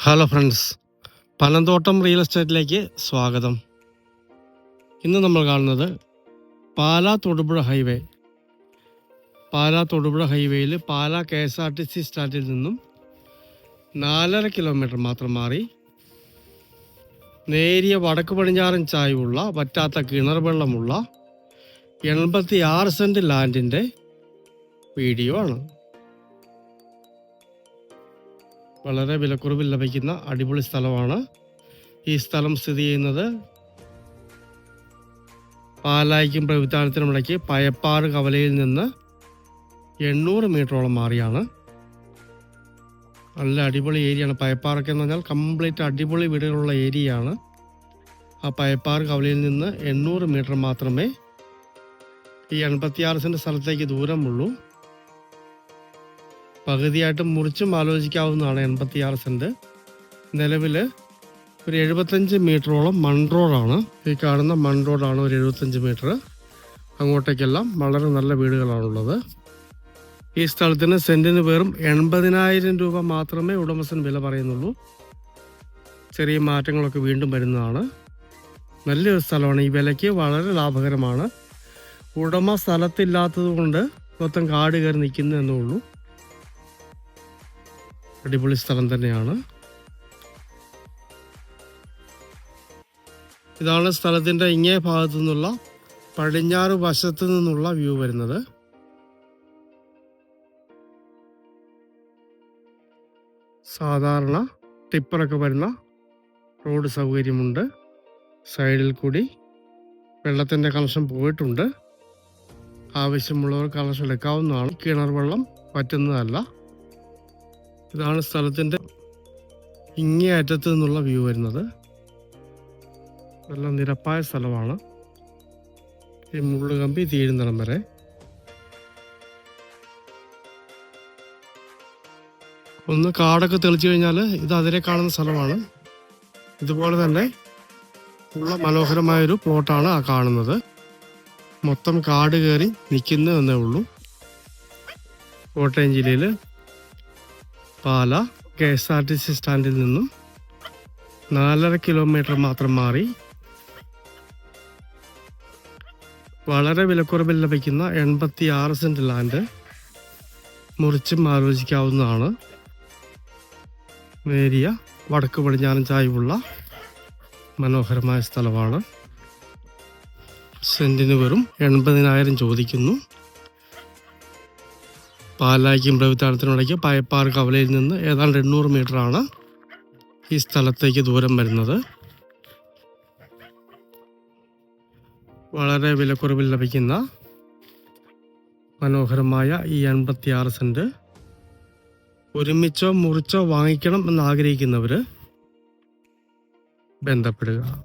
Hello friends Panamthottam real എസ്റ്റേറ്റിലേക്ക് സ്വാഗതം. ഇന്ന് നമ്മൾ കാണുന്നത് പാലാ തൊടുപുഴ ഹൈവേ പാലാ തൊടുപുഴ ഹൈവേയിൽ Pala K S R T C സ്റ്റാൻഡിൽ നിന്നും നാലര കിലോമീറ്റർ മാത്രം മാറി നേരിയ വടക്ക് പടിഞ്ഞാറൻ ചായവുള്ള വറ്റാത്ത കിണർ വെള്ളമുള്ള എൺപത്തി ആറ് സെന്റ് ലാൻഡിന്റെ വീഡിയോ ആണ്. വളരെ വിലക്കുറവിൽ ലഭിക്കുന്ന അടിപൊളി സ്ഥലമാണ്. ഈ സ്ഥലം സ്ഥിതി ചെയ്യുന്നത് പാലായിക്കും പ്രവിധാനത്തിനും ഇടയ്ക്ക് പയപ്പാറ് കവലയിൽ നിന്ന് എണ്ണൂറ് മീറ്ററോളം മാറിയാണ്. നല്ല അടിപൊളി ഏരിയയാണ് പയപ്പാറൊക്കെ എന്ന് പറഞ്ഞാൽ കംപ്ലീറ്റ് അടിപൊളി വീടുകളുള്ള ഏരിയയാണ്. ആ പയപ്പാറ് കവലയിൽ നിന്ന് എണ്ണൂറ് മീറ്റർ മാത്രമേ ഈ എൺപത്തിയാറ് സെന്റ് സ്ഥലത്തേക്ക് ദൂരമുള്ളൂ. പകുതിയായിട്ട് മുറിച്ചും ആലോചിക്കാവുന്നതാണ് എൺപത്തി ആറ് സെന്റ് നിലവിൽ ഒരു എഴുപത്തഞ്ച് മീറ്ററോളം മൺ റോഡാണ്. ഈ കാണുന്ന മൺ റോഡാണ് ഒരു എഴുപത്തഞ്ച് മീറ്റർ. അങ്ങോട്ടേക്കെല്ലാം വളരെ നല്ല വീടുകളാണുള്ളത്. ഈ സ്ഥലത്തിന് സെന്റിന് വെറും എൺപതിനായിരം രൂപ മാത്രമേ ഉടമസ്ഥൻ വില പറയുന്നുള്ളൂ. ചെറിയ മാറ്റങ്ങളൊക്കെ വീണ്ടും വരുന്നതാണ്. നല്ലൊരു സ്ഥലമാണ്. ഈ വിലയ്ക്ക് വളരെ ലാഭകരമാണ്. ഉടമ സ്ഥലത്തില്ലാത്തത് കൊണ്ട് മൊത്തം കാട് കയറി നിൽക്കുന്നതെന്നേ ഉള്ളൂ. അടിപൊളി സ്ഥലം തന്നെയാണ്. ഇതാണ് സ്ഥലത്തിന്റെ ഇങ്ങേ ഭാഗത്തു നിന്നുള്ള പടിഞ്ഞാറ് വശത്തു നിന്നുള്ള വ്യൂ വരുന്നത്. സാധാരണ ടിപ്പറൊക്കെ വരുന്ന റോഡ് സൗകര്യമുണ്ട്. സൈഡിൽ കൂടി വെള്ളത്തിന്റെ കണക്ഷൻ പോയിട്ടുണ്ട്. ആവശ്യമുള്ളവർ കണക്ഷൻ എടുക്കാവുന്നതാണ്. കിണർ വെള്ളം പറ്റുന്നതല്ല. ഇതാണ് സ്ഥലത്തിന്റെ ഇങ്ങേ അറ്റത്ത് നിന്നുള്ള വ്യൂ വരുന്നത്. നല്ല നിരപ്പായ സ്ഥലമാണ്. ഈ മുള്ളുകമ്പി തീരുന്നിടം വരെ. ഒന്ന് കാടൊക്കെ തെളിച്ചു കഴിഞ്ഞാൽ ഇത് അതിരെ കാണുന്ന സ്ഥലമാണ്. ഇതുപോലെ തന്നെ ഉള്ള മനോഹരമായൊരു പ്ലോട്ടാണ് ആ കാണുന്നത്. മൊത്തം കാട് കയറി നിൽക്കുന്നു എന്നേ ഉള്ളൂ. കോട്ടയം ജില്ലയിൽ Pala K S R T C സ്റ്റാൻഡിൽ നിന്നും നാലര കിലോമീറ്റർ മാത്രം മാറി വളരെ വിലക്കുറവിൽ ലഭിക്കുന്ന എൺപത്തി ആറ് സെന്റ് ലാൻഡ് മുറിച്ചും ആലോചിക്കാവുന്നതാണ്. നേരിയ വടക്ക് പടിഞ്ഞാറൻ ചായവുള്ള മനോഹരമായ സ്ഥലമാണ്. സെന്റിന് വെറും എൺപതിനായിരം ചോദിക്കുന്നു. പാലായ്ക്കും പ്രവിധാനത്തിനിടയ്ക്ക് പയപ്പാർ കവലയിൽ നിന്ന് ഏതാണ്ട് എണ്ണൂറ് മീറ്ററാണ് ഈ സ്ഥലത്തേക്ക് ദൂരം വരുന്നത്. വളരെ വിലക്കുറവിൽ ലഭിക്കുന്ന മനോഹരമായ ഈ എൺപത്തിയാറ് സെന്റ് ഒരുമിച്ചോ മുറിച്ചോ വാങ്ങിക്കണം എന്ന് ആഗ്രഹിക്കുന്നവർ ബന്ധപ്പെടുക.